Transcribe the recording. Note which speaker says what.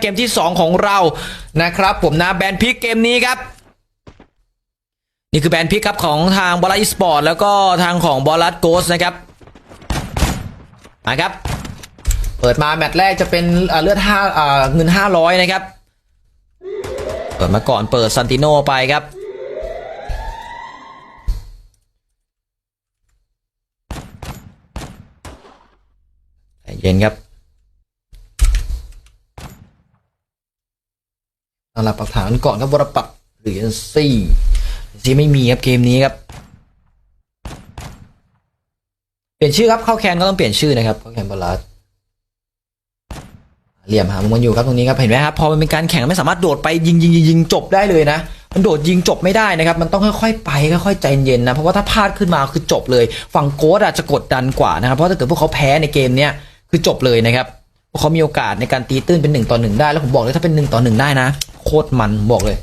Speaker 1: เกมที่ 2 ของเรานะครับ ผมนะแบนพิกเกมนี้ครับ นี่คือแบนพิกครับของทางบอลัสอีสปอร์ตแล้วก็ทางของบอลลัสโกสนะครับมาครับ เปิดมาแมตช์แรกจะเป็นเลือดห้าเงิน 500 นะครับ เปิดมาก่อนเปิดซันติโนไปครับเย็นครับ เอาลับปักฐานก่อนครับวรปักษ์หรือซี่ซี่ไม่มีครับเกมนี้ครับ เปลี่ยนชื่อครับเข้าแคนก็ต้องเปลี่ยนชื่อนะครับเข้าแคนบอลลัสเหลี่ยมหามุมกันอยู่ครับตรงนี้ครับเห็นไหมครับพอมันเป็นการแข่งไม่สามารถโดดไปยิงยิงยิงยิงจบได้เลยนะมันโดดยิงจบไม่ได้นะครับ มันต้องค่อยๆไปค่อยๆใจเย็นนะ เพราะว่าถ้าพลาดขึ้นมาคือจบเลย ฝั่งโค้ดอาจจะกดดันกว่านะครับ เพราะถ้าเกิดพวกเขาแพ้ในเกมเนี้ยคือจบเลยนะครับพวกเขามีโอกาสในการตีตื้นเป็นหนึ่งต่อหนึ่งได้แล้วผมบอกเลยถ้าเป็นหนึ่งต่อหนึ่งได้นะ คตรมันบอกเลย